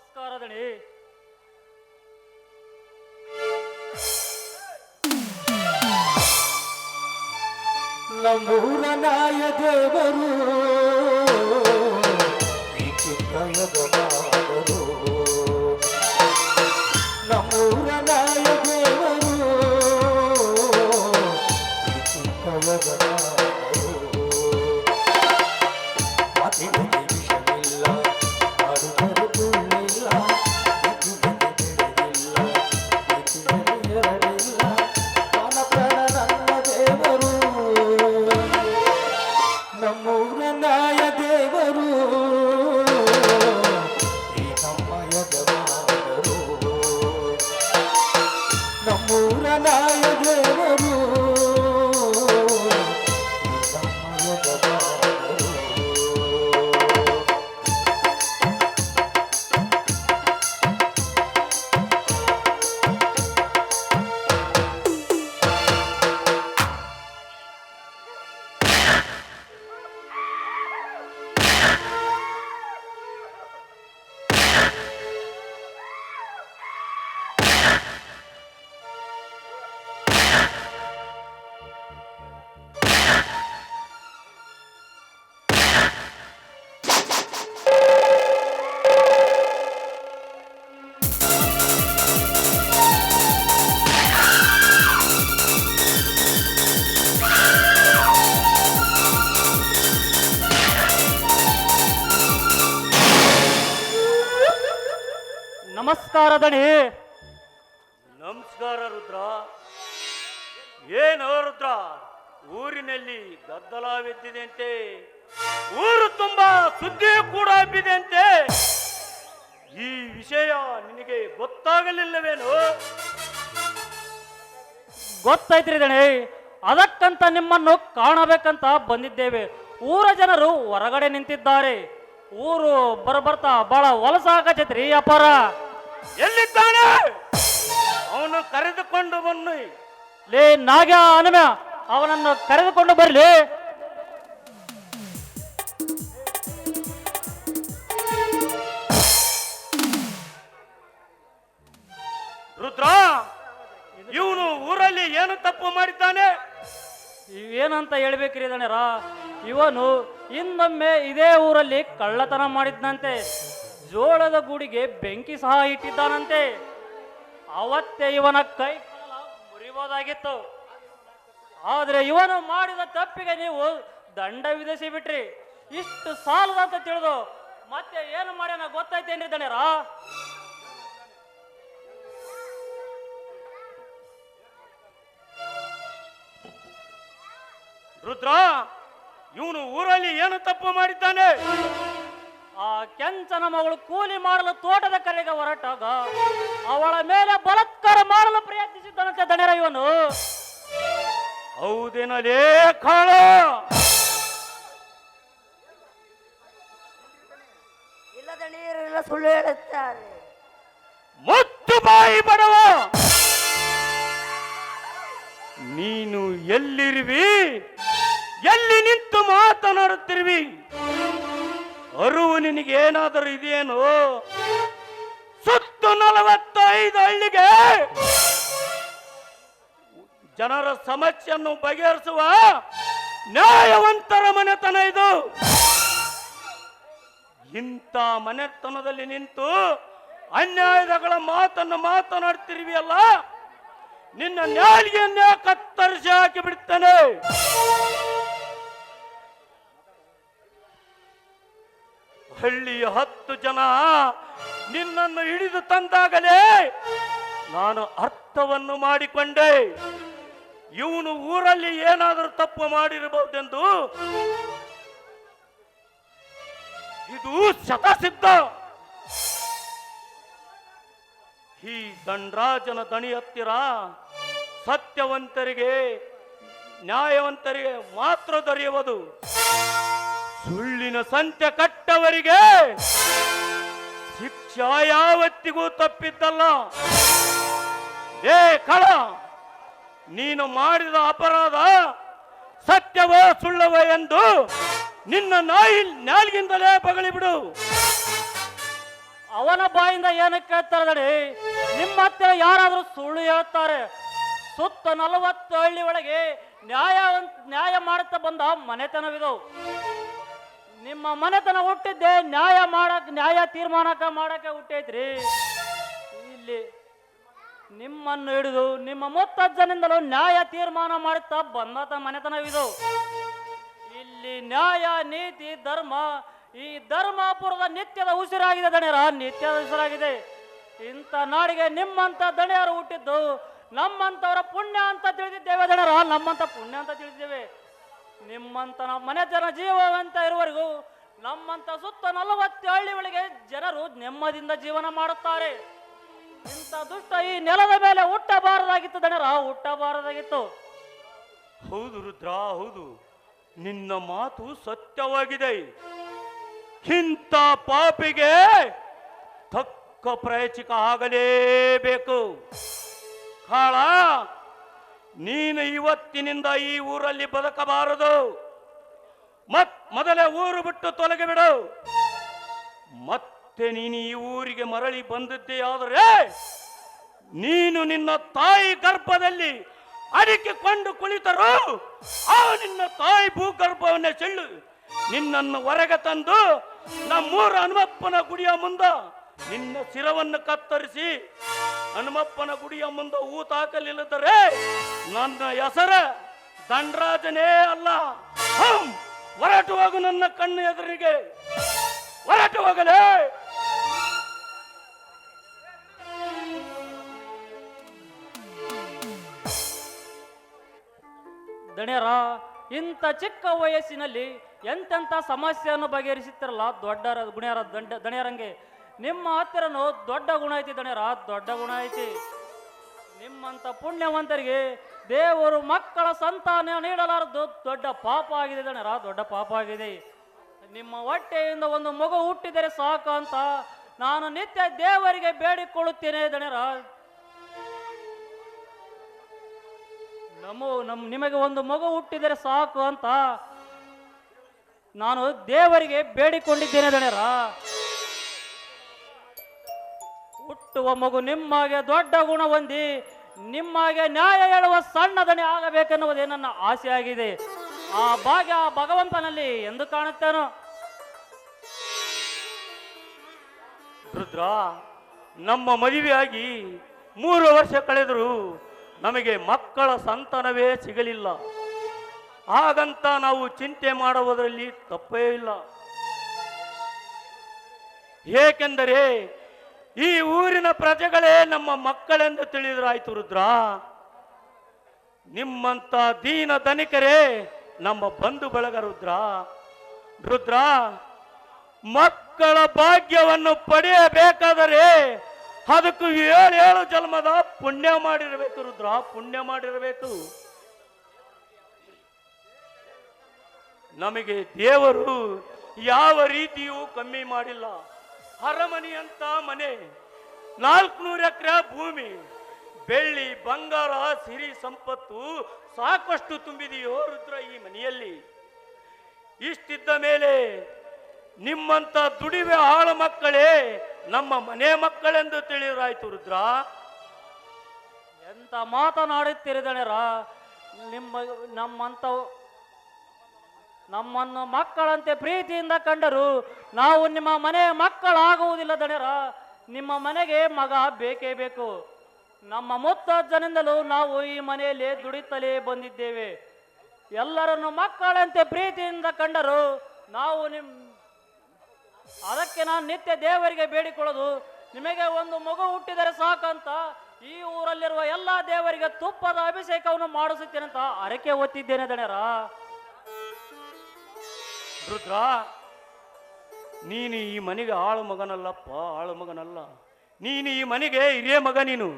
ನಮಸ್ಕಾರ ದಣಿ ನಮ್ಮೂರ ನಾಯ ದೇವರು ಈ ಮಾದರು ನಮಸ್ಕಾರ ದಣಿ. ನಮಸ್ಕಾರ ರುದ್ರ. ಏನು ರುದ್ರ ಊರಿನಲ್ಲಿ ಗದ್ದಲವೆದ್ದಿದೆಯಂತೆ ಊರು ತುಂಬಾ ಸುದ್ದಿ ಕೂಡ ಹಬ್ಬಿದೆಯಂತೆ ಈ ವಿಷಯ ನಿನಗೆ ಗೊತ್ತಾಗಲಿಲ್ಲವೇನು? ಗೊತ್ತಾಯ್ತ್ರಿ ದಣಿ. ಅದಕ್ಕಂತ ನಿಮ್ಮನ್ನು ಕಾಣಬೇಕಂತ ಬಂದಿದ್ದೇವೆ. ಊರ ಜನರು ಹೊರಗಡೆ ನಿಂತಿದ್ದಾರೆ. ಊರು ಬರಬರ್ತಾ ಬಹಳ ಹೊಲಸಾಗತೈತ್ರಿ ಅಪಾರ. ಎಲ್ಲಿದ್ದಾನೆ? ಅವನು ಕರೆದುಕೊಂಡು ಬನ್ನಿ. ಲೇ ನಾಗ ಅನಮ್ಯ ಅವನನ್ನು ಕರೆದುಕೊಂಡು ಬರಲಿ. ರುದ್ರ ಇವನು ಊರಲ್ಲಿ ಏನು ತಪ್ಪು ಮಾಡಿದ್ದಾನೆ? ಏನಂತ ಹೇಳ್ಬೇಕ್ರಿ ದಣರ ಇವನು ಇನ್ನೊಮ್ಮೆ ಇದೇ ಊರಲ್ಲಿ ಕಳ್ಳತನ ಮಾಡಿದ್ನಂತೆ. ಜೋಳದ ಗುಡಿಗೆ ಬೆಂಕಿ ಸಹ ಇಟ್ಟಿದ್ದಾನಂತೆ. ಅವತ್ತೇ ಇವನ ಕೈ ಕಾಲ ಮುರಿಬೋದಾಗಿತ್ತು. ಆದ್ರೆ ಇವನು ಮಾಡಿದ ತಪ್ಪಿಗೆ ನೀವು ದಂಡ ವಿಧಿಸಿ ಬಿಟ್ರಿ ಇಷ್ಟು ಸಾಲದಂತ ತಿಳಿದು ಮತ್ತೆ ಏನು ಮಾಡ್ಯಾನ ಗೊತ್ತಾಯ್ತೇನ್ರಿ ದಣ್ಯರ? ರುದ್ರ, ಇವನು ಊರಲ್ಲಿ ಏನು ತಪ್ಪು ಮಾಡಿದ್ದಾನೆ? ಆ ಕೆಂಚನ ಮಗಳು ಕೂಲಿ ಮಾಡಲು ತೋಟದ ಕರೆಗೆ ಹೊರಟಾಗ ಅವಳ ಮೇಲೆ ಬಲತ್ಕಾರ ಮಾಡಲು ಪ್ರಯತ್ನಿಸಿದ್ದನಂತೆ ದಣರ ಇವನು ಹೌದಿನಲೇ ಕಾಳ ಇಲ್ಲದ ನೀರೆಲ್ಲ ಸುಳ್ಳು ಹೇಳುತ್ತಾರೆ. ಮುತ್ತು ಬಾಯಿ ಬಡವ. ನೀನು ಎಲ್ಲಿರುವಿ? ಎಲ್ಲಿ ನಿಂತು ಮಾತನಾಡುತ್ತಿರುವಿ? ಅರುವು ನಿನಗೇನಾದರೂ ಇದೆಯೇನು? ಸುತ್ತು ನಲವತ್ತೈದು ಹಳ್ಳಿಗೆ ಜನರ ಸಮಸ್ಯೆಯನ್ನು ಬಗೆಹರಿಸುವ ನ್ಯಾಯವಂತರ ಮನೆತನ ಇದು. ಇಂಥ ಮನೆತನದಲ್ಲಿ ನಿಂತು ಅನ್ಯಾಯದಗಳ ಮಾತನ್ನು ಮಾತನಾಡ್ತಿರುವಿಯಲ್ಲ? ನಿನ್ನ ನಾಲಿಗೆಯನ್ನೇ ಕತ್ತರಿಸಿ ಹಾಕಿ ಬಿಡ್ತಾನೆ ಹಳ್ಳಿಯ ಹತ್ತು ಜನ ನಿನ್ನನ್ನು ಹಿಡಿದು ತಂದಾಗಲೇ ನಾನು ಅರ್ಥವನ್ನು ಮಾಡಿಕೊಂಡೆ. ಇವನು ಊರಲ್ಲಿ ಏನಾದರೂ ತಪ್ಪು ಮಾಡಿರಬಹುದೆಂದು? ಇದು ಶತಸಿದ್ಧ. ಈ ದಂಡರಾಜನ ದಣಿ ಹತ್ತಿರ ಸತ್ಯವಂತರಿಗೆ, ನ್ಯಾಯವಂತರಿಗೆ ಮಾತ್ರ ದೊರೆಯುವುದು. ಸುಳ್ಳಿನ ಸಂತೆ ಕಟ್ಟವರಿಗೆ ಶಿಕ್ಷಾ ಯಾವತ್ತಿಗೂ ತಪ್ಪಿದ್ದಲ್ಲ. ಏ, ಕಳ, ನೀನು ಮಾಡಿದ ಅಪರಾಧ ಸತ್ಯವೋ ಸುಳ್ಳವೋ ಎಂದು ನಿನ್ನ ನಾಯಿ ನಾಲ್ಗಿಂದಲೇ ಬಗಳಿ ಬಿಡು. ಅವನ ಬಾಯಿಂದ ಏನಕ್ಕೆ ಕೇಳ್ತಾರೆ ದಣಿ ನಿಮ್ಮ ಹತ್ತಿರ ಯಾರಾದರೂ ಸುಳ್ಳು ಹೇಳ್ತಾರೆ? ಸುತ್ತ ನಲವತ್ತು ಹಳ್ಳಿ ಒಳಗೆ ನ್ಯಾಯ ನ್ಯಾಯ ಮಾಡುತ್ತಾ ಬಂದ ಮನೆತನವಿದು ನಿಮ್ಮ ಮನೆತನ ಹುಟ್ಟಿದ್ದೆ, ನ್ಯಾಯ ಮಾಡಕ್, ನ್ಯಾಯ ತೀರ್ಮಾನಕ್ಕೆ ಮಾಡಕ್ಕೆ ಹುಟ್ಟೈತ್ರಿ. ಇಲ್ಲಿ ನಿಮ್ಮನ್ನು ಹಿಡಿದು, ನಿಮ್ಮ ಮುತ್ತಜ್ಜನಿಂದಲೂ ನ್ಯಾಯ ತೀರ್ಮಾನ ಮಾಡುತ್ತಾ ಬಂದತ ಮನೆತನವಿದು. ಇಲ್ಲಿ ನ್ಯಾಯ, ನೀತಿ, ಧರ್ಮ, ಈ ಧರ್ಮಾಪುರದ ನಿತ್ಯದ ಉಸಿರಾಗಿದೆ ದಣಿಯರ, ನಿತ್ಯದ ಉಸಿರಾಗಿದೆ. ಇಂಥ ನಾಡಿಗೆ ನಿಮ್ಮಂತ ದಣಿಯರು ಹುಟ್ಟಿದ್ದು, ನಮ್ಮಂತವರ ಪುಣ್ಯ ಅಂತ ತಿಳಿದಿದ್ದೇವೆ ದಣಿಯರ, ನಮ್ಮಂತ ಪುಣ್ಯ ಅಂತ ತಿಳಿದಿದ್ದೇವೆ. ನಿಮ್ಮಂತ ನಮ್ಮ ಮನೆ ಜನ ಜೀವವಂತ ಇರುವವರೆಗೂ ನಮ್ಮಂತ ಸುತ್ತ ನಲವತ್ತು ಹಳ್ಳಿಗಳಿಗೆ ಜನರು ನೆಮ್ಮದಿಯಿಂದ ಜೀವನ ಮಾಡುತ್ತಾರೆ. ಇಂಥ ದುಷ್ಟ ಈ ನೆಲದ ಮೇಲೆ ಹುಟ್ಟಬಾರದಾಗಿತ್ತು ದಣರ, ಹುಟ್ಟಬಾರದಾಗಿತ್ತು. ಹೌದು ರುದ್ರ, ಹೌದು. ನಿನ್ನ ಮಾತು ಸತ್ಯವಾಗಿದೆ. ಇಂಥ ಪಾಪಿಗೆ ತಕ್ಕ ಪ್ರಯಚಿಕ ಆಗಲೇಬೇಕು. ಕಾಳ ನೀನು ಇವತ್ತಿನಿಂದ ಈ ಊರಲ್ಲಿ ಬದುಕಬಾರದು. ಮತ್ ಮೊದಲೇ ಊರು ಬಿಟ್ಟು ತೊಲಗಿ ಬಿಡು. ಮತ್ತೆ ನೀನು ಈ ಊರಿಗೆ ಮರಳಿ ಬಂದದ್ದೇ ಆದರೆ ನೀನು ನಿನ್ನ ತಾಯಿ ಗರ್ಭದಲ್ಲಿ ಅಡಿಕೆಕೊಂಡು ಕುಳಿತರು. ಆ ನಿನ್ನ ತಾಯಿ ಭೂಗರ್ಭವನ್ನೇ ಚೆಳ್ಳು ನಿನ್ನನ್ನು ಹೊರಗೆ ತಂದು ನಮ್ಮೂರ ಹನುಮಪ್ಪನ ಗುಡಿಯ ಮುಂದ ನಿನ್ನ ಶಿರವನ್ನು ಕತ್ತರಿಸಿ ಹನುಮಪ್ಪನ ಗುಡಿಯ ಮುಂದೆ ಊತ ಹಾಕಲಿಲ್ಲದರೆ ನನ್ನ ಹೆಸರ ದಂಡರಾಜನೇ ಅಲ್ಲ. ಹಂ, ಹೊರಟು ಹೋಗು ನನ್ನ ಕಣ್ಣು ಎದುರಿಗೆ. ಹೊರಟು ಹೋಗಲೇ ದಣಿಯರ ಇಂಥ ಚಿಕ್ಕ ವಯಸ್ಸಿನಲ್ಲಿ ಎಂತೆಂಥ ಸಮಸ್ಯೆಯನ್ನು ಬಗೆಹರಿಸುತ್ತಿರಲ್ಲ ದೊಡ್ಡ ಗುಣಿಯರ ದಂಡ ದಣಿಯರಂಗೆ. ನಿಮ್ಮ ಹತ್ತಿರನು ದೊಡ್ಡ ಗುಣ ಐತಿ ರಾ ದೊಡ್ಡ ಗುಣ ಐತಿ. ನಿಮ್ಮಂಥ ಪುಣ್ಯವಂತರಿಗೆ ದೇವರು ಮಕ್ಕಳ ಸಂತಾನ ನೀಡಲಾರದು ದೊಡ್ಡ ಪಾಪ ಆಗಿದೆ ದಣಿಯರ, ದೊಡ್ಡ ಪಾಪ ಆಗಿದೆ. ನಿಮ್ಮ ಹೊಟ್ಟೆಯಿಂದ ಒಂದು ಮಗು ಹುಟ್ಟಿದರೆ ಸಾಕು ಅಂತ ನಾನು ನಿತ್ಯ ದೇವರಿಗೆ ಬೇಡಿಕೊಳ್ಳುತ್ತೇನೆ ದಣಿಯರ. ನಮ್ಮ ನಮ್, ನಿಮಗೆ ಒಂದು ಮಗು ಹುಟ್ಟಿದರೆ ಸಾಕು ಅಂತ ನಾನು ದೇವರಿಗೆ ಬೇಡಿಕೊಂಡಿದ್ದೇನೆ ದಣ್ಯರ. ಹುಟ್ಟುವ ಮಗು ನಿಮ್ಮಾಗೆ ದೊಡ್ಡ ಗುಣ ಹೊಂದಿ, ನಿಮ್ಮಾಗೆ ನ್ಯಾಯ ಹೇಳುವ ಸಣ್ಣದನೆ ದಣಿ ಆಗಬೇಕೆನ್ನುವುದೇ ನನ್ನ ಆಸೆಯಾಗಿದೆ. ಆ ಭಾಗ್ಯ ಆ ಭಗವಂತನಲ್ಲಿ ಎಂದು ಕಾಣುತ್ತೇನೋ? ರುದ್ರ, ನಮ್ಮ ಮದುವೆಯಾಗಿ ಮೂರು ವರ್ಷ ಕಳೆದರೂ ನಮಗೆ ಮಕ್ಕಳ ಸಂತಾನವೇ ಸಿಗಲಿಲ್ಲ. ಹಾಗಂತ ನಾವು ಚಿಂತೆ ಮಾಡುವುದರಲ್ಲಿ ತಪ್ಪೇ ಇಲ್ಲ. ಏಕೆಂದರೆ ಈ ಊರಿನ ಪ್ರಜೆಗಳೇ ನಮ್ಮ ಮಕ್ಕಳೆಂದು ತಿಳಿದ್ರಾಯ್ತು ರುದ್ರ. ನಿಮ್ಮಂತ ದೀನ ಧನಿಕರೇ ನಮ್ಮ ಬಂಧು ಬಳಗ ರುದ್ರ. ರುದ್ರ, ಮಕ್ಕಳ ಭಾಗ್ಯವನ್ನು ಪಡೆಯಬೇಕಾದರೆ ಅದಕ್ಕೂ ಏಳು ಏಳು ಜನ್ಮದ ಪುಣ್ಯ ಮಾಡಿರಬೇಕು ರುದ್ರ, ಪುಣ್ಯ ಮಾಡಿರಬೇಕು. ನಮಗೆ ದೇವರು ಯಾವ ರೀತಿಯೂ ಕಮ್ಮಿ ಮಾಡಿಲ್ಲ. ಅರಮನೆ ಅಂತ ಮನೆ, ನಾಲ್ಕುನೂರು ಎಕರೆ ಭೂಮಿ, ಬೆಳ್ಳಿ, ಬಂಗಾರ, ಸಿರಿ ಸಂಪತ್ತು ಸಾಕಷ್ಟು ತುಂಬಿದೆಯೋ ರುದ್ರ ಈ ಮನೆಯಲ್ಲಿ. ಇಷ್ಟಿದ್ದ ಮೇಲೆ ನಿಮ್ಮಂತ ದುಡಿವೆ ಆಳು ಮಕ್ಕಳೇ ನಮ್ಮ ಮನೆ ಮಕ್ಕಳೆಂದು ತಿಳಿದ್ರಾಯ್ತು ರುದ್ರ. ಎಂತ ಮಾತನಾಡುತ್ತಿರಿದಣರ ನಿಮ್ಮ ನಮ್ಮಂತ ನಮ್ಮನ್ನು ಮಕ್ಕಳಂತೆ ಪ್ರೀತಿಯಿಂದ ಕಂಡರು. ನಾವು ನಿಮ್ಮ ಮನೆ ಮಕ್ಕಳಾಗುವುದಿಲ್ಲ ದಣರ ನಿಮ್ಮ ಮನೆಗೆ ಮಗ ಬೇಕೇ ಬೇಕು. ನಮ್ಮ ಮುತ್ತಜ್ಜನಿಂದಲೂ ನಾವು ಈ ಮನೆಯಲ್ಲಿ ದುಡಿತಲೇ ಬಂದಿದ್ದೇವೆ. ಎಲ್ಲರನ್ನು ಮಕ್ಕಳಂತೆ ಪ್ರೀತಿಯಿಂದ ಕಂಡರು. ನಾವು ನಿಮ್, ಅದಕ್ಕೆ ನಾನು ನಿತ್ಯ ದೇವರಿಗೆ ಬೇಡಿಕೊಳ್ಳೋದು. ನಿಮಗೆ ಒಂದು ಮಗು ಹುಟ್ಟಿದರೆ ಸಾಕಂತ ಈ ಊರಲ್ಲಿರುವ ಎಲ್ಲ ದೇವರಿಗೆ ತುಪ್ಪದ ಅಭಿಷೇಕವನ್ನು ಮಾಡಿಸುತ್ತೇನೆ ಅಂತ ಅರಕೆ ಒತ್ತಿದ್ದೇನೆ ದಣ್ಯರ ರುದ್ರ ನೀನು ಈ ಮನೆಗೆ ಆಳು ಮಗನಲ್ಲಪ್ಪ, ಆಳು ಮಗನಲ್ಲ. ನೀನು ಈ ಮನೆಗೆ ಹಿರಿಯ ಮಗ ನೀನು.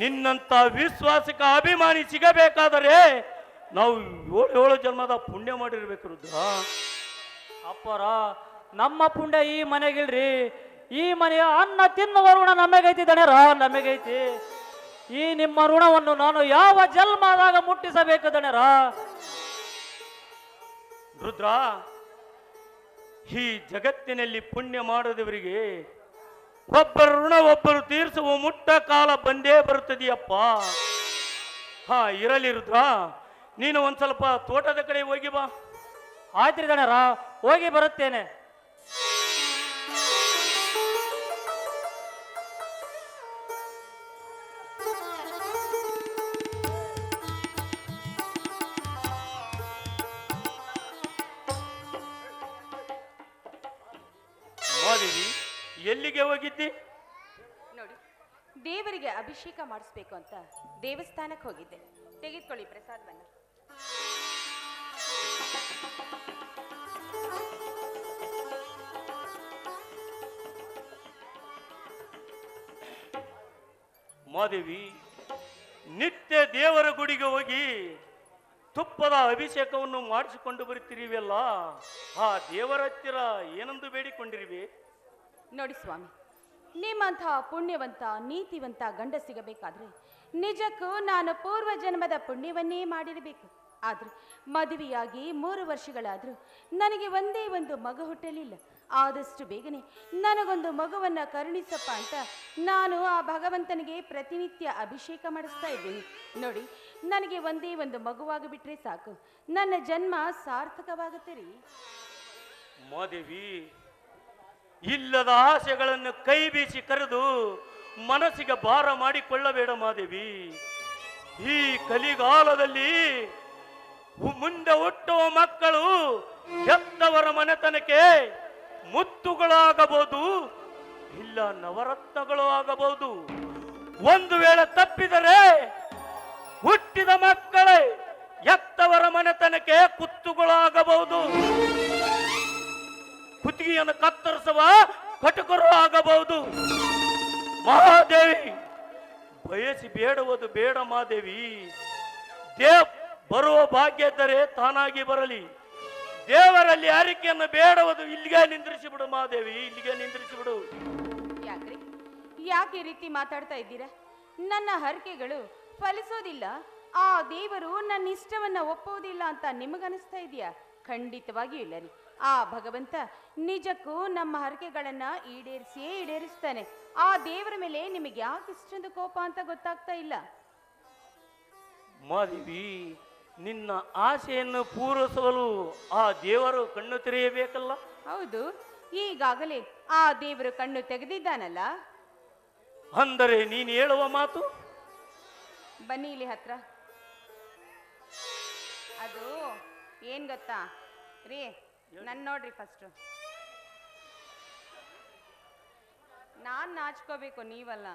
ನಿನ್ನಂತ ವಿಶ್ವಾಸಕ ಅಭಿಮಾನಿ ಸಿಗಬೇಕಾದರೆ ನಾವು ಏಳು ಏಳು ಜನ್ಮದ ಪುಣ್ಯ ಮಾಡಿರ್ಬೇಕು ರುದ್ರ. ಅಪ್ಪರ, ನಮ್ಮ ಪುಣ್ಯ ಈ ಮನೆಗಿಲ್ರಿ. ಈ ಮನೆಯ ಅನ್ನ ತಿನ್ನುವ ಋಣ ನಮಗೈತಿ ದಣರ ನಮಗೈತಿ ಈ ನಿಮ್ಮ ಋಣವನ್ನು ನಾನು ಯಾವ ಜನ್ಮದಾಗ ಮುಟ್ಟಿಸಬೇಕು ದಣರ? ರುದ್ರ ಈ ಜಗತ್ತಿನಲ್ಲಿ ಪುಣ್ಯ ಮಾಡದವರಿಗೆ ಒಬ್ಬರ ಋಣ ಒಬ್ಬರು ತೀರಿಸುವ ಮುಟ್ಟ ಕಾಲ ಬಂದೇ ಬರುತ್ತದೆಯಪ್ಪ. ಹಾ, ಇರಲಿ ರುದ್ರ, ನೀನು ಒಂದ್ ಸ್ವಲ್ಪ ತೋಟದ ಕಡೆ ಹೋಗಿ ಬಾ. ಆಯ್ತ್ರಿ ಗಣರ, ಹೋಗಿ ಬರುತ್ತೇನೆ. ಹೋಗಿದ್ದಿ ನೋಡಿ ದೇವರಿಗೆ ಅಭಿಷೇಕ ಮಾಡಿಸ್ಬೇಕು ಅಂತ ದೇವಸ್ಥಾನಕ್ಕೆ ಹೋಗಿದ್ದೆ. ತೆಗೆದುಕೊಳ್ಳಿ ಪ್ರಸಾದವನ್ನು ಮಾದೇವಿ ನಿತ್ಯ ದೇವರ ಗುಡಿಗೆ ಹೋಗಿ ತುಪ್ಪದ ಅಭಿಷೇಕವನ್ನು ಮಾಡಿಸಿಕೊಂಡು ಬರುತ್ತಿರಿವೆಲ್ಲ? ಆ ದೇವರ ಹತ್ತಿರ ಏನೆಂದು ಬೇಡಿಕೊಂಡಿರುವೆ? ನೋಡಿ ಸ್ವಾಮಿ ನಿಮ್ಮಂತಹ ಪುಣ್ಯವಂತ, ನೀತಿವಂತ ಗಂಡ ಸಿಗಬೇಕಾದ್ರೆ ನಿಜಕ್ಕೂ ನಾನು ಪೂರ್ವ ಜನ್ಮದ ಪುಣ್ಯವನ್ನೇ ಮಾಡಿರಬೇಕು. ಆದ್ರೆ ಮದುವೆಯಾಗಿ ಮೂರು ವರ್ಷಗಳಾದರೂ ನನಗೆ ಒಂದೇ ಒಂದು ಮಗು ಹುಟ್ಟಲಿಲ್ಲ. ಆದಷ್ಟು ಬೇಗನೆ ನನಗೊಂದು ಮಗುವನ್ನು ಕರುಣಿಸಪ್ಪ ಅಂತ ನಾನು ಆ ಭಗವಂತನಿಗೆ ಪ್ರತಿನಿತ್ಯ ಅಭಿಷೇಕ ಮಾಡಿಸ್ತಾ ಇದ್ದೀನಿ. ನೋಡಿ, ನನಗೆ ಒಂದೇ ಒಂದು ಮಗುವಾಗಿಬಿಟ್ರೆ ಸಾಕು. ನನ್ನ ಜನ್ಮ ಸಾರ್ಥಕವಾಗುತ್ತೆ ರೀ. ಮಾದೇವಿ ಇಲ್ಲದ ಆಸೆಗಳನ್ನು ಕೈ ಬೀಸಿ ಕರೆದು ಮನಸ್ಸಿಗೆ ಭಾರ ಮಾಡಿಕೊಳ್ಳಬೇಡ ಮಾದೇವಿ. ಈ ಕಲಿಗಾಲದಲ್ಲಿ ಮುಂದೆ ಹುಟ್ಟುವ ಮಕ್ಕಳು ಹೆತ್ತವರ ಮನೆತನಕ್ಕೆ ಮುತ್ತುಗಳಾಗಬಹುದು, ಇಲ್ಲ ನವರತ್ನಗಳು ಆಗಬಹುದು. ಒಂದು ವೇಳೆ ತಪ್ಪಿದರೆ ಹುಟ್ಟಿದ ಮಕ್ಕಳೇ ಎತ್ತವರ ಮನೆತನಕ್ಕೆ ಕುತ್ತುಗಳಾಗಬಹುದು. ಕುತ್ತಿಗೆಯನ್ನು ಕತ್ತರಿಸುವ ಕಟುಕರು ಆಗಬಹುದು. ಮಹಾದೇವಿ, ಬಯಸಿ ಬೇಡುವುದು ಬೇಡ ಮಾದೇವಿ ದೇವ್ ಬರುವ ಭಾಗ್ಯ ಇದ್ದರೆ ತಾನಾಗಿ ಬರಲಿ. ದೇವರಲ್ಲಿ ಆರಿಕೆಯನ್ನು ಬೇಡುವುದು ಇಲ್ಲಿಗೆ ನಿಂದ್ರಿಸಿ ಬಿಡು ಮಹಾದೇವಿ, ಇಲ್ಲಿಗೆ ನಿಂದ್ರಿಸಿ ಬಿಡು ಯಾಕ್ರಿ? ಯಾಕೆ ರೀತಿ ಮಾತಾಡ್ತಾ ಇದ್ದೀರಾ? ನನ್ನ ಹರಕೆಗಳು ಫಲಿಸೋದಿಲ್ಲ. ಆ ದೇವರು ನನ್ನ ಇಷ್ಟವನ್ನ ಒಪ್ಪುವುದಿಲ್ಲ ಅಂತ ನಿಮಗನಿಸ್ತಾ ಇದೆಯಾ? ಖಂಡಿತವಾಗಿಯೂ ಇಲ್ಲ ರೀ. ಆ ಭಗವಂತ ನಿಜಕ್ಕೂ ನಮ್ಮ ಹರಕೆಗಳನ್ನ ಈಡೇರಿಸಿಯೇ ಈಡೇರಿಸ್ತಾನೆ. ಆ ದೇವರ ಮೇಲೆ ನಿಮಗೆ ಯಾಕೆ ಇಷ್ಟೊಂದು ಕೋಪ ಅಂತ ಗೊತ್ತಾಗ್ತಾ ಇಲ್ಲ? ಮಾದೇವಿ ನಿನ್ನ ಆಸೆಯನ್ನು ಪೂರೈಸಲು ಆ ದೇವರು ಕಣ್ಣು ತೆರೆಯಬೇಕಲ್ಲ? ಹೌದು ಈಗಾಗಲೇ ಆ ದೇವರು ಕಣ್ಣು ತೆಗೆದಿದ್ದಾನಲ್ಲ? ಅಂದರೆ ನೀನು ಹೇಳುವ ಮಾತು? ಬನ್ನಿ ಇಲ್ಲಿ ಹತ್ರ. ಅದು ಏನ್ ಗೊತ್ತಾ? ರೀ ನನ್ ನೋಡ್ರಿ ಫಸ್ಟ್ ನಾನ್ ನಾಚ್ಕೋಬೇಕು ನೀವಲ್ಲ.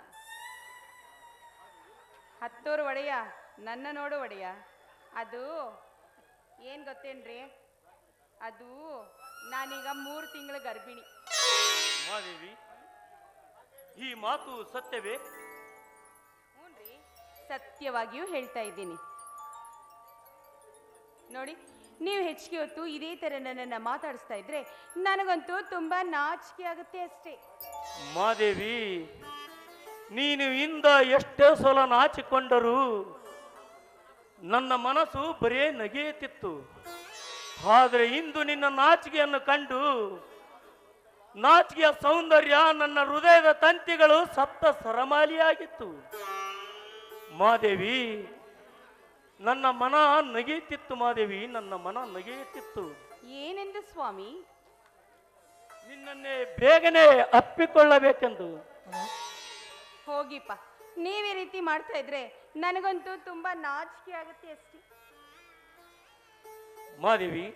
ಹತ್ತೂರು ಒಡೆಯ ನನ್ನ ನೋಡು ಒಡೆಯ. ಅದು ಏನ್ ಗೊತ್ತೇನ್ರಿ? ಅದು ನಾನೀಗ ಮೂರು ತಿಂಗಳ ಗರ್ಭಿಣಿ. ಮಾದೇವಿ ಈ ಮಾತು ಸತ್ಯವೇ? ಹ್ಞೂನ್ರಿ ಸತ್ಯವಾಗಿಯೂ ಹೇಳ್ತಾ ಇದ್ದೀನಿ. ನೋಡಿ. ನೀವು ಹೆಚ್ಚಿಗೆ ಹೊತ್ತು ಇದೇ ಥರ ನನ್ನನ್ನು ಮಾತಾಡಿಸ್ತಾ ಇದ್ರೆ ನನಗಂತೂ ತುಂಬಾ ನಾಚಿಕೆ ಆಗುತ್ತೆ ಅಷ್ಟೇ. ಮಾದೇವಿ ನೀನು ಇಂದ ಎಷ್ಟೇ ಸಲ ನಾಚಿಕೊಂಡರೂ ನನ್ನ ಮನಸ್ಸು ಬರೇ ನಗೆಯುತ್ತಿತ್ತು. ಆದರೆ ಇಂದು ನಿನ್ನ ನಾಚಿಕೆಯನ್ನು ಕಂಡು ನಾಚಿಕೆಯ ಸೌಂದರ್ಯ ನನ್ನ ಹೃದಯದ ತಂತಿಗಳು ಸಪ್ತ ಸರಮಾಲಿಯಾಗಿತ್ತು. ಮಾದೇವಿ ನನ್ನ ಮನ ನಗೆಯುತ್ತಿತ್ತು ಮಾದೇವಿ ನನ್ನ ಮನ ನಗೆಯುತ್ತಿತ್ತು. ಏನೆಂದು ಸ್ವಾಮಿ? ನಿನ್ನನ್ನೇ ಬೇಗನೆ ಅಪ್ಪಿಕೊಳ್ಳಬೇಕೆಂದು. ಹೋಗಿಪ್ಪ. ನೀವೇ ರೀತಿ ಮಾಡ್ತಾ ಇದ್ರೆ ನನಗಂತೂ ತುಂಬಾ ನಾಚಿಕೆ ಆಗುತ್ತೆ ಅಷ್ಟೇ. ಮಾದೇವಿ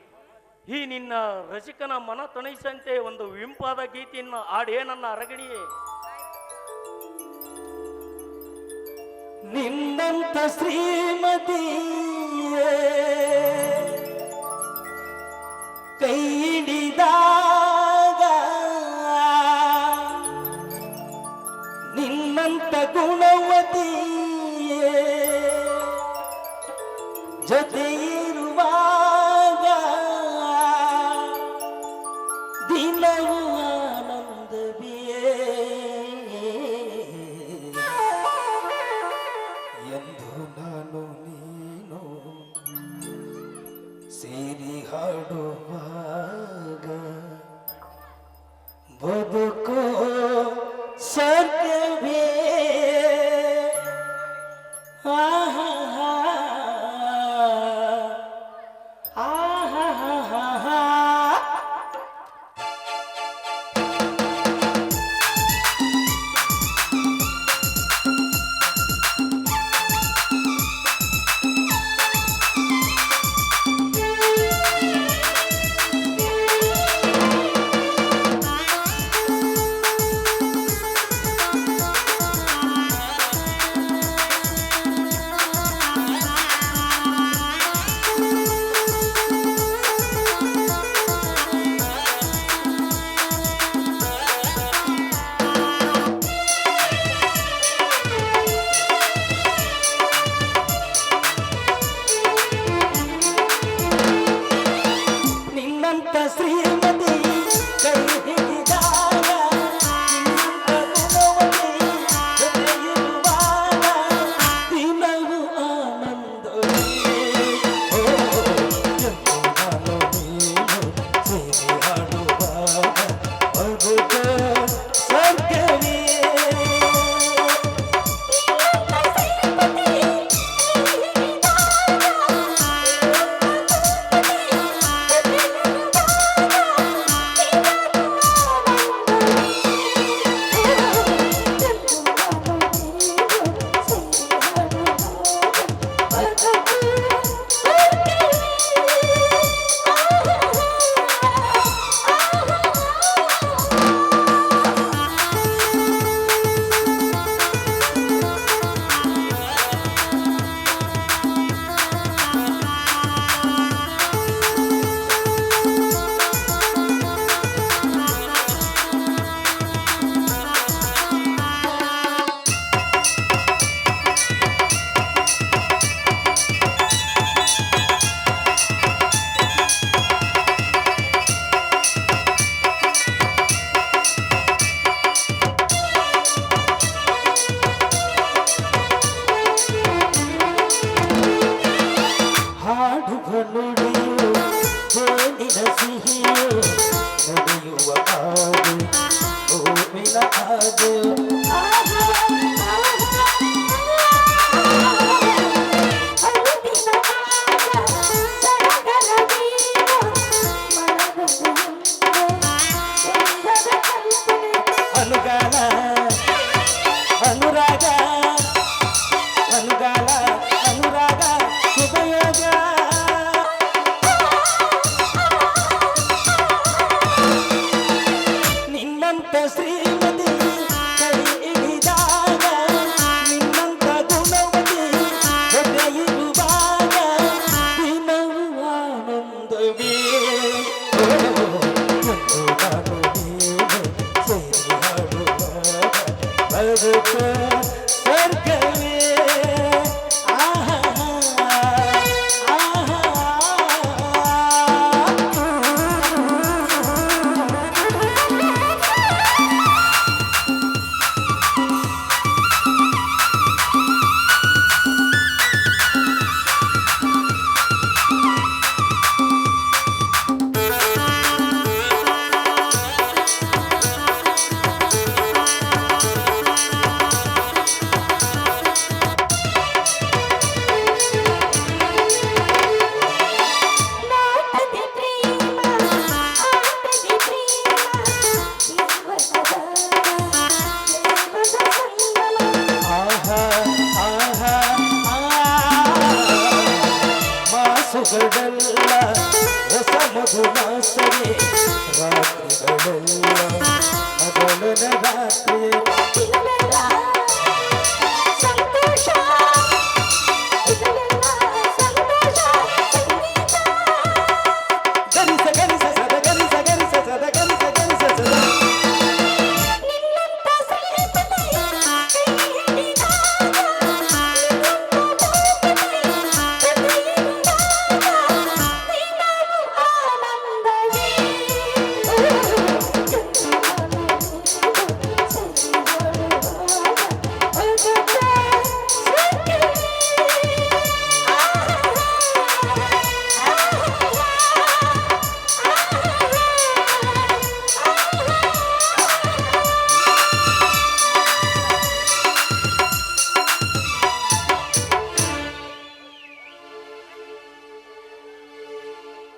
ಈ ನಿನ್ನ ರಸಿಕನ ಮನ ತಣಿಸಂತೆ ಒಂದು ವಿಂಪಾದ ಗೀತೆಯನ್ನು ಆಡೇ ನನ್ನ ಅರಗಣಿಯೇ. ನಿನ್ನಂತ ಶ್ರೀಮತಿಯೇ. ಕೈ ಹಿಡಿದಾಗ Every time.